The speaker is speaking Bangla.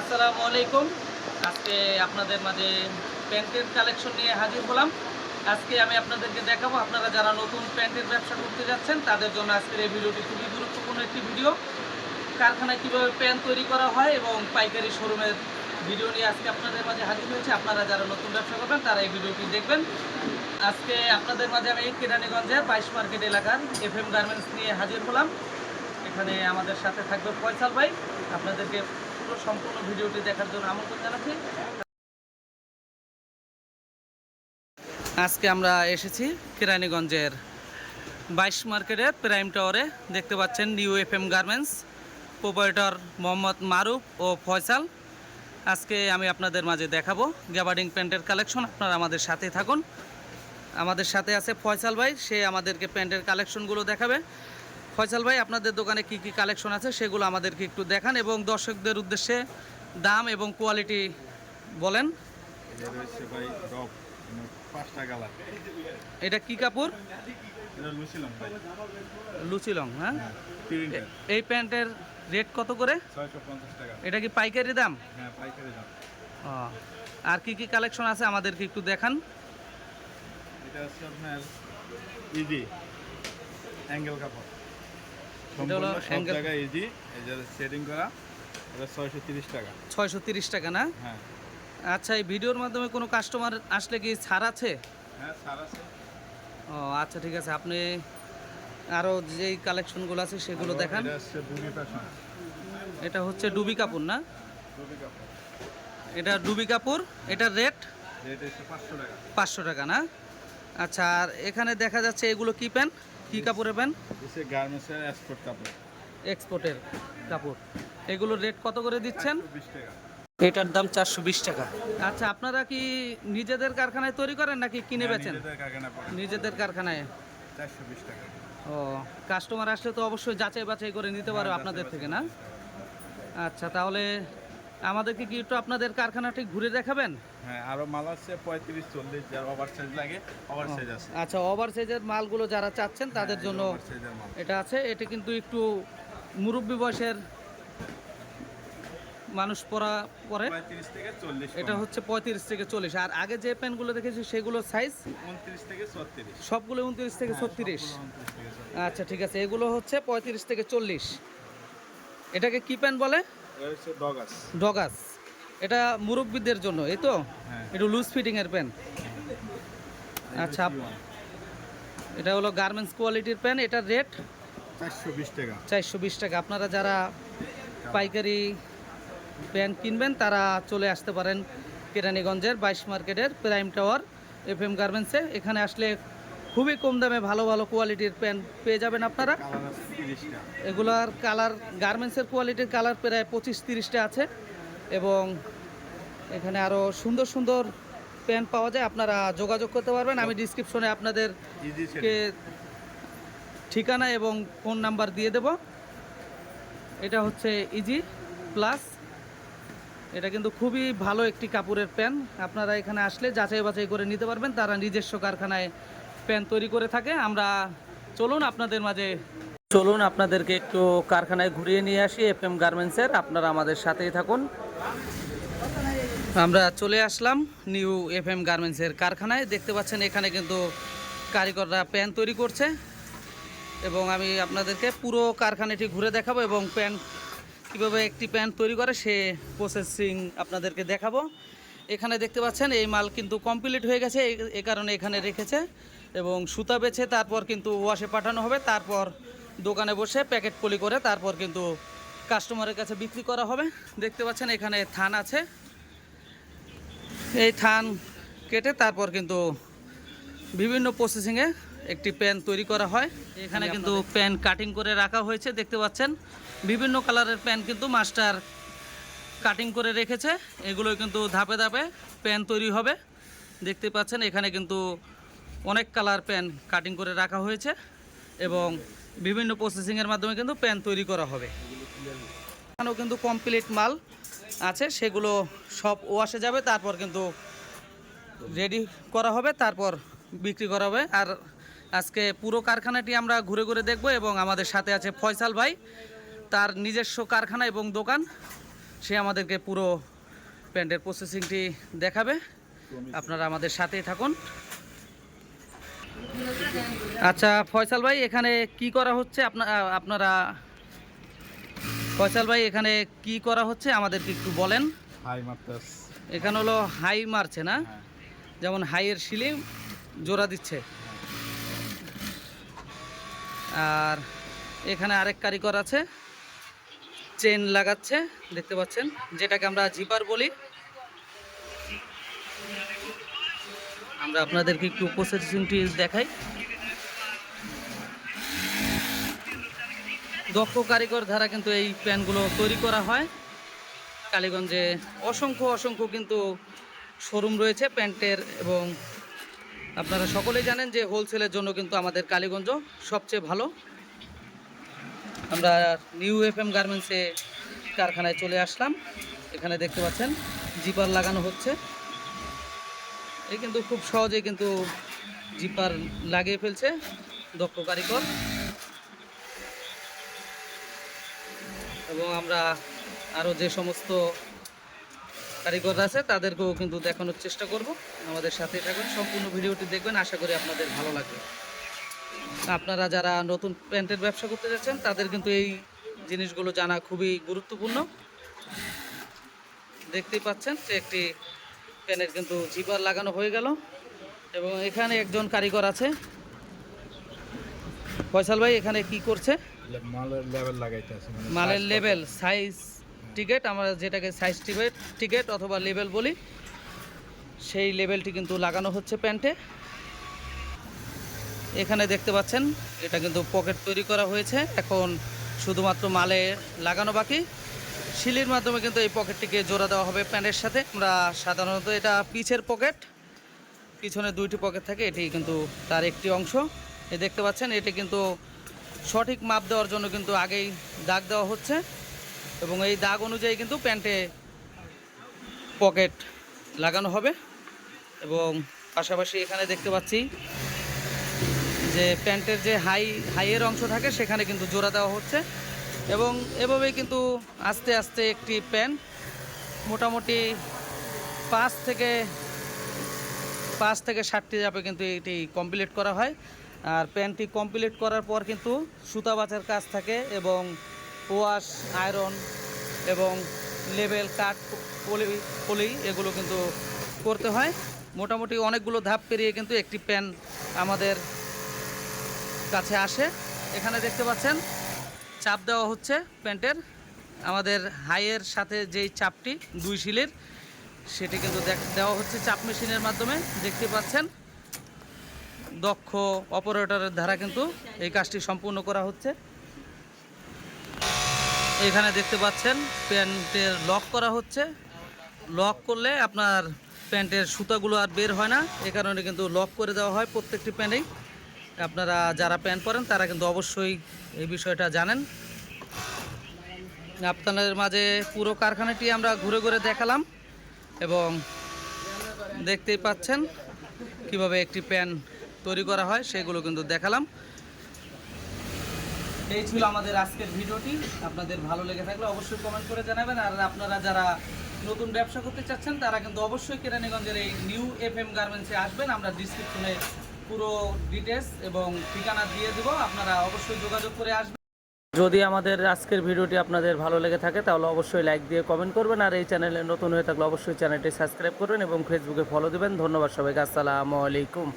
আসসালামু আলাইকুম। আজকে আপনাদের মাঝে প্যান্টের কালেকশন নিয়ে হাজির হলাম। আজকে আমি আপনাদেরকে দেখাবো, আপনারা যারা নতুন প্যান্টের ব্যবসা করতে যাচ্ছেন, তাদের জন্য আজকের এই ভিডিওটি খুবই গুরুত্বপূর্ণ একটি ভিডিও। কারখানায় কীভাবে প্যান্ট তৈরি করা হয় এবং পাইকারি শোরুমের ভিডিও নিয়ে আজকে আপনাদের মাঝে হাজির হয়েছে। আপনারা যারা নতুন ব্যবসা করবেন, তারা এই ভিডিওটি দেখবেন। আজকে আপনাদের মাঝে আমি কেরানীগঞ্জে বাইশ মার্কেট এলাকার এফ এম গার্মেন্টস নিয়ে হাজির হলাম। এখানে আমাদের সাথে থাকবে ফয়সাল ভাই। আপনাদেরকে সম্পূর্ণ ভিডিওটি দেখার জন্য আমন্ত্রণ জানাচ্ছি। আজকে আমরা এসেছি কেরানীগঞ্জের বাইশ মার্কেটের প্রাইম টাওয়ারে। দেখতে পাচ্ছেন new F M garments proprietor Mohammad Maruf ও ফয়সাল। আজকে আমি আপনাদের মাঝে দেখাবো গ্যাবার্ডিং প্যান্টের কালেকশন, আপনারা আমাদের সাথে থাকুন। আমাদের সাথে আছে ফয়সাল ভাই, সে আমাদেরকে প্যান্টের কালেকশনগুলো দেখাবে। ফয়সাল ভাই আপনাদের দোকানে কি কি কালেকশন আছে সেগুলো আমাদেরকে একটু দেখান এবং দর্শকদের উদ্দেশ্যে দাম এবং কোয়ালিটি বলেন। এটা মানে এটা কি কাপড়? লুছিলাম ভাই। লুচিলং হ্যাঁ? এই প্যান্টের রেট কত করে? এটা কি পাইকারি দাম? হ্যাঁ আর কি কি কালেকশন আছে আমাদেরকে একটু দেখান। এটা আপনার ইজি অ্যাঙ্গেল কাপড়। সম্পূর্ণ সব জায়গায় ইজি এই যে সেটিং করা এটা ছয়শো তিরিশ টাকা। না? হ্যাঁ। আচ্ছা এই ভিডিওর মাধ্যমে কোনো কাস্টমার আসলে কি ছাড় আছে? হ্যাঁ সার আছে। ও আচ্ছা ঠিক আছে। আপনি আরও যেই কালেকশনগুলো আছে সেগুলো দেখান। এটা হচ্ছে ডুবি কাপড় না? এটা ডুবি কাপড় এটার রেট পাঁচশো টাকা। না? আচ্ছা আর এখানে দেখা যাচ্ছে এগুলো কি প্যান কি কাপড়ের প্যান হচ্ছে গার্মেন্টসের এক্সপোর্ট কাপড়। এক্সপোর্টের কাপড়। এগুলোর রেট কত করে দিচ্ছেন? এটার দাম চারশো বিশ টাকা। আচ্ছা আপনারা কি নিজেদের কারখানায় তৈরি করেন নাকি কিনে হ্যাঁ, বেচেন? নিজেদের কারখানা পড়ে। নিজেদের কারখানায়? চারশো বিশ টাকা। ও কাস্টমার আসলে তো অবশ্যই যাচাই বাছাই করে নিতে পারো হ্যাঁ, আপনাদের থেকে না? আচ্ছা তাহলে আমাদেরকে কি একটু আপনাদের কারখানাটি ঘুরে দেখাবেন? হ্যাঁ আরও মাল আছে পঁয়ত্রিশ চল্লিশ যার ওভার সাইজ লাগে ওভার সাইজ আছে। আচ্ছা ওভার সাইজের মালগুলো যারা চাচ্ছেন তাদের হ্যাঁ, জন্য সাইজের মাল। এটা আছে। এটা কিন্তু একটু মুরব্বী বয়সের মানুষ পরা পরে। এটা হচ্ছে পঁয়ত্রিশ থেকে চল্লিশ। আর আগে যে প্যান্টগুলো দেখেছি সেগুলো সাইজ উনত্রিশ থেকে ছত্রিশ। সবগুলো উনত্রিশ থেকে ছত্রিশ। আচ্ছা ঠিক আছে। এগুলো হচ্ছে পঁয়ত্রিশ থেকে চল্লিশ। এটাকে কি প্যান্ট বলে? ডগাস। ডগাস। এটা মুরব্বীদের জন্য এই তো? হ্যাঁ। একটু লুজ ফিটিং এর প্যান্ট আচ্ছা এটা হলো গার্মেন্টস কোয়ালিটির প্যান্ট এটার রেট চারশো বিশ টাকা। আপনারা যারা পাইকারি প্যান্ট কিনবেন তারা চলে আসতে পারেন কেরানীগঞ্জের বাইশ মার্কেটের প্রাইম টাওয়ার এফ এম গার্মেন্টসে এখানে আসলে খুবই কম দামে ভালো ভালো কোয়ালিটির প্যান্ট পেয়ে যাবেন আপনারা। এগুলার কালার গার্মেন্টসের কোয়ালিটির কালার প্রায় পঁচিশ তিরিশটা আছে। এবং এখানে আরও সুন্দর সুন্দর প্যান্ট পাওয়া যায়। আপনারা যোগাযোগ করতে পারবেন। আমি ডিসক্রিপশনে আপনাদের ঠিকানা এবং ফোন নাম্বার দিয়ে দেব। এটা হচ্ছে ইজি প্লাস এটা কিন্তু খুবই ভালো একটি কাপড়ের প্যান আপনারা এখানে আসলে যাচাই বাছাই করে নিতে পারবেন। তারা নিজস্ব কারখানায় প্যান তৈরি করে থাকে। আমরা চলুন আপনাদের মাঝে চলুন আপনাদেরকে একটু কারখানায় ঘুরিয়ে নিয়ে আসি এফ এম গার্মেন্টসের আপনারা আমাদের সাথেই থাকুন। আমরা চলে আসলাম নিউ এফ এম গার্মেন্টসের কারখানায়। দেখতে পাচ্ছেন এখানে কিন্তু কারিগররা প্যান তৈরি করছে এবং আমি আপনাদেরকে পুরো কারখানাটি ঘুরে দেখাবো এবং প্যান কীভাবে একটি প্যান তৈরি করে সে প্রসেসিং আপনাদেরকে দেখাবো। এখানে দেখতে পাচ্ছেন এই মাল কিন্তু কমপ্লিট হয়ে গেছে, এ কারণে এখানে রেখেছে এবং সুতা বেছে তারপর কিন্তু ওয়াশে পাঠানো হবে, তারপর দোকানে বসে প্যাকেট পলি করে তারপর কিন্তু কাস্টমারের কাছে বিক্রি করা হবে। দেখতে পাচ্ছেন এখানে থান আছে। এই থান কেটে তারপর কিন্তু বিভিন্ন প্রসেসিংয়ে একটি প্যান তৈরি করা হয়। এখানে কিন্তু প্যান কাটিং করে রাখা হয়েছে দেখতে পাচ্ছেন। বিভিন্ন কালারের প্যান কিন্তু মাস্টার কাটিং করে রেখেছে। এগুলো কিন্তু ধাপে ধাপে প্যান তৈরি হবে। দেখতে পাচ্ছেন এখানে কিন্তু অনেক কালার প্যান কাটিং করে রাখা হয়েছে এবং বিভিন্ন প্রসেসিংয়ের মাধ্যমে কিন্তু প্যান তৈরি করা হবে। এখানেও কিন্তু কমপ্লিট মাল আছে, সেগুলো সব ওয়াশে যাবে, তারপর কিন্তু রেডি করা হবে, তারপর বিক্রি করা হবে। আর আজকে পুরো কারখানাটি আমরা ঘুরে ঘুরে দেখব এবং আমাদের সাথে আছে ফয়সাল ভাই, তার নিজস্ব কারখানা এবং দোকান। সে আমাদেরকে পুরো প্যান্টের প্রসেসিংটি দেখাবে। আপনারা আমাদের সাথেই থাকুন। আচ্ছা ফয়সাল ভাই, এখানে কি করা হচ্ছে? আপনা আপনারা ফয়সাল ভাই এখানে কি করা হচ্ছে? আমাদেরকে একটু বলেন। হাই মাত্রাস এখানে হলো হাই মারছে না? যেমন হাইয়ের শিলি জোড়া দিচ্ছে। আর এখানে আরেক কারিগর আছে। চেন লাগাচ্ছে দেখতে পাচ্ছেন? যেটাকে আমরা জিপার বলি। আমরা আপনাদেরকে একটু প্রসেসিংটি দেখাই। দক্ষ কারিগর দ্বারা কিন্তু এই প্যানগুলো তৈরি করা হয়। কালীগঞ্জে অসংখ্য অসংখ্য কিন্তু শোরুম রয়েছে প্যান্টের এবং আপনারা সকলেই জানেন যে হোলসেলের জন্য কিন্তু আমাদের কালীগঞ্জ সবচেয়ে ভালো। আমরা নিউ এফ এম গার্মেন্টসে কারখানায় চলে আসলাম। এখানে দেখতে পাচ্ছেন, জিপার লাগানো হচ্ছে। এই কিন্তু খুব সহজে কিন্তু জিপার লাগিয়ে ফেলছে দক্ষ কারিগর। এবং আমরা আরও যে সমস্ত কারিগর আছে, তাদেরকেও কিন্তু দেখানোর চেষ্টা করব। আমাদের সাথে থাকুন, সম্পূর্ণ ভিডিওটি দেখবেন, আশা করি আপনাদের ভালো লাগবে। আপনারা যারা নতুন প্যান্টের ব্যবসা করতে যাচ্ছেন, তাদের কিন্তু এই জিনিসগুলো জানা খুবই গুরুত্বপূর্ণ। দেখতেই পাচ্ছেন যে একটি প্যানের কিন্তু জিপার লাগানো হয়ে গেল। এবং এখানে একজন কারিগর আছে। ফয়সাল ভাই, এখানে কি করছে? মালের লেভেল লাগাইতে আছে মানে মালের লেভেল সাইজ টিকেট আমরা যেটাকে সাইজ টিকেট টিকেট অথবা লেভেল বলি সেই লেভেলটি কিন্তু লাগানো হচ্ছে প্যান্টে এখানে দেখতে পাচ্ছেন এটা কিন্তু পকেট তৈরি করা হয়েছে। এখন শুধুমাত্র মালে লাগানো বাকি। শিলির মাধ্যমে কিন্তু এই পকেটটিকে জোড়া দেওয়া হবে প্যান্টের সাথে। আমরা সাধারণত এটা পিছের পকেট পিছনে দুইটি পকেট থাকে এটি কিন্তু তার একটি অংশ। এ দেখতে পাচ্ছেন এটি কিন্তু সঠিক মাপ দেওয়ার জন্য কিন্তু আগেই দাগ দেওয়া হচ্ছে এবং এই দাগ অনুযায়ী কিন্তু প্যান্টে পকেট লাগানো হবে এবং পাশাপাশি এখানে দেখতে পাচ্ছি যে প্যান্টের যে হাই, হাইয়ের অংশ থাকে সেখানে কিন্তু জোড়া দেওয়া হচ্ছে এবং এভাবেই কিন্তু আস্তে আস্তে একটি প্যান্ট মোটামুটি পাঁচ থেকে পাঁচ থেকে ষাটটি যাবে কিন্তু এটি কমপ্লিট করা হয়। আর প্যান্টটি কমপ্লিট করার পর কিন্তু সুতা বাছার কাজ থাকে এবং ওয়াশ, আয়রন এবং লেবেল কাট পলি পলি এগুলো কিন্তু করতে হয়। মোটামুটি অনেকগুলো ধাপ পেরিয়ে কিন্তু একটি প্যান আমাদের কাছে আসে। এখানে দেখতে পাচ্ছেন, চাপ দেওয়া হচ্ছে প্যান্টের। আমাদের হাইয়ের সাথে যেই চাপটি, দুই শিলের, সেটি কিন্তু দেওয়া হচ্ছে চাপ মেশিনের মাধ্যমে। দেখতে পাচ্ছেন দক্ষ অপারেটরের দ্বারা কিন্তু এই কাজটি সম্পূর্ণ করা হচ্ছে। এখানে দেখতে পাচ্ছেন, প্যান্টের লক করা হচ্ছে। লক করলে আপনার প্যান্টের সুতাগুলো আর বের হয় না। এ কারণে কিন্তু লক করে দেওয়া হয় প্রত্যেকটি প্যান্টেই আপনারা যারা প্যান্ট পরেন, তারা কিন্তু অবশ্যই এই বিষয়টা জানেন। আপনাদের মাঝে পুরো কারখানাটি আমরা ঘুরে ঘুরে দেখালাম এবং দেখতেই পাচ্ছেন কীভাবে একটি প্যান তৈরি করা হয়, সেগুলো কিন্তু দেখালাম। এই ছিল আমাদের আজকের ভিডিওটি। আপনাদের ভালো লেগে থাকলে অবশ্যই কমেন্ট করে জানাবেন। আর আপনারা যারা নতুন ব্যবসা করতে চাচ্ছেন, তারা কিন্তু অবশ্যই কেরানীগঞ্জের এই নিউ এফ এম গার্মেন্টসে আসবেন। আমরা ডিসক্রিপশনে পুরো ডিটেলস এবং ঠিকানা দিয়ে দেব। আপনারা অবশ্যই যোগাযোগ করে আসবেন। যদি আমাদের আজকের ভিডিওটি আপনাদের ভালো লেগে থাকে, তাহলে অবশ্যই লাইক দিয়ে কমেন্ট করবেন। আর এই চ্যানেলে নতুন হয়ে থাকলে অবশ্যই চ্যানেলটি সাবস্ক্রাইব করবেন এবং ফেসবুকে ফলো দেবেন। ধন্যবাদ সবাইকে। আসসালামু আলাইকুম।